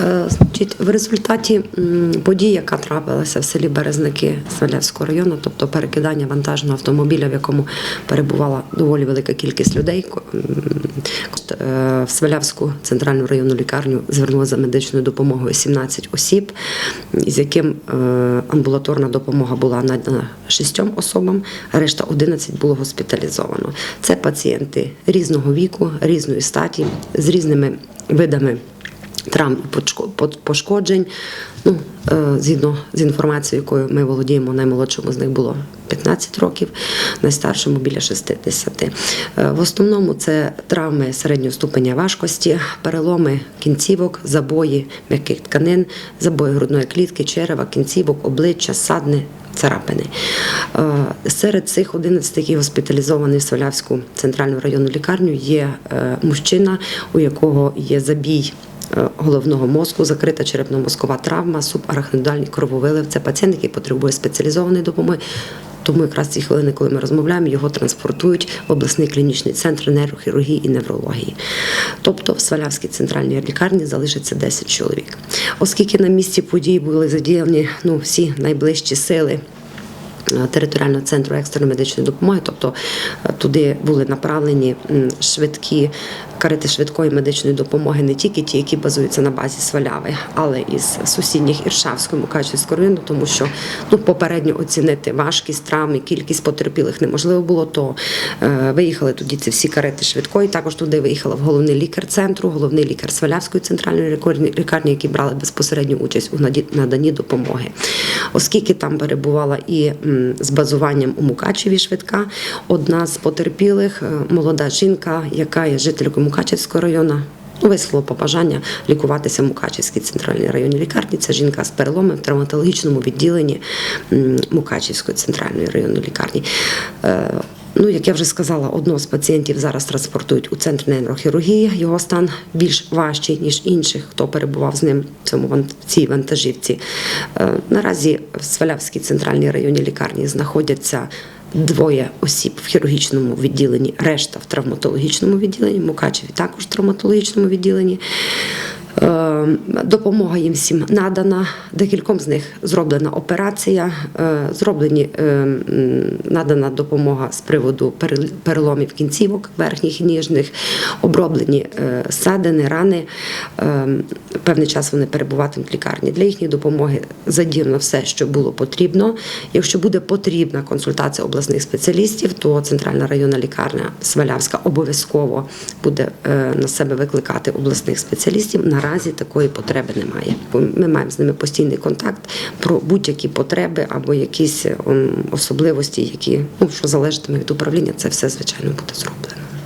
Е, Значить, в результаті подій, яка трапилася в селі Березники Свалявського району, тобто перекидання вантажного автомобіля, в якому перебувала доволі велика кількість людей, е, в Свалявську центральну районну лікарню звернулося за медичною допомогою 17 осіб, із яким е, амбулаторна допомога була надана шістьом особам, а решта 11 було госпіталізовано. Це пацієнти різного віку, різної статі, з різними видами травм і пошкоджень. Ну, е, згідно з інформацією, якою ми володіємо, наймолодшому з них було 15 років, найстаршому біля 60. Е, В основному це травми середнього ступеня важкості, переломи кінцівок, забої м'яких тканин, забої грудної клітки, черева, кінцівок, обличчя, садни. Царапини. Е, Серед цих 11, які госпіталізовані в Солявську центральну районну лікарню, є мужчина, у якого є забій головного мозку, закрита черепно-мозкова травма, субарахноїдальний крововилив. Це пацієнт, який потребує спеціалізованої допомоги. Тому якраз ці хвилини, коли ми розмовляємо, його транспортують в обласний клінічний центр нейрохірургії і неврології. Тобто в Свалявській центральній лікарні залишиться 10 чоловік. Оскільки на місці подій були задіяні ну, всі найближчі сили е, територіального центру екстреної медичної допомоги, тобто е, туди були направлені швидкі карети швидкої медичної допомоги, не тільки ті, які базуються на базі Сваляви, але із сусідніх Іршавського Мукачівського району, тому що ну попередньо оцінити важкість травм і кількість потерпілих неможливо було. То е, виїхали тоді ці всі карети швидкої. Також туди виїхала в головний лікар центру, головний лікар Свалявської центральної лікарні- які брали безпосередню участь у наданні допомоги. Оскільки там перебувала і з базуванням у Мукачеві швидка, одна з потерпілих, е, молода жінка, яка є жителькою Мукачевського району. ну, Висловила побажання лікуватися в Мукачівській центральній районній лікарні. Це жінка з переломом в травматологічному відділенні Мукачівської центральної районної лікарні. Ну, як я вже сказала, одного з пацієнтів зараз транспортують у центр нейрохірургії. Його стан більш важчий, ніж інших, хто перебував з ним в цьому цій вантажівці. Е, Наразі в Свалявській центральній районній лікарні знаходяться. Двоє осіб в хірургічному відділенні, решта в травматологічному відділенні, Мукачеві також в травматологічному відділенні. Е, Допомога їм всім надана. Декільком з них зроблена операція, е, зроблені е, надана допомога з приводу переломів кінцівок верхніх і ніжних, оброблені ссадини, рани. Певний час вони перебуватимуть в лікарні. Для їхньої допомоги задіяно все, що було потрібно. Якщо буде потрібна консультація обласних спеціалістів, то центральна районна лікарня Свалявська обов'язково буде на себе викликати обласних спеціалістів. Наразі такої потреби немає. Ми маємо з ними постійний контакт про будь-які потреби або якісь ем, особливості, які ну що залежатиме від управління, це все звичайно буде зроблено.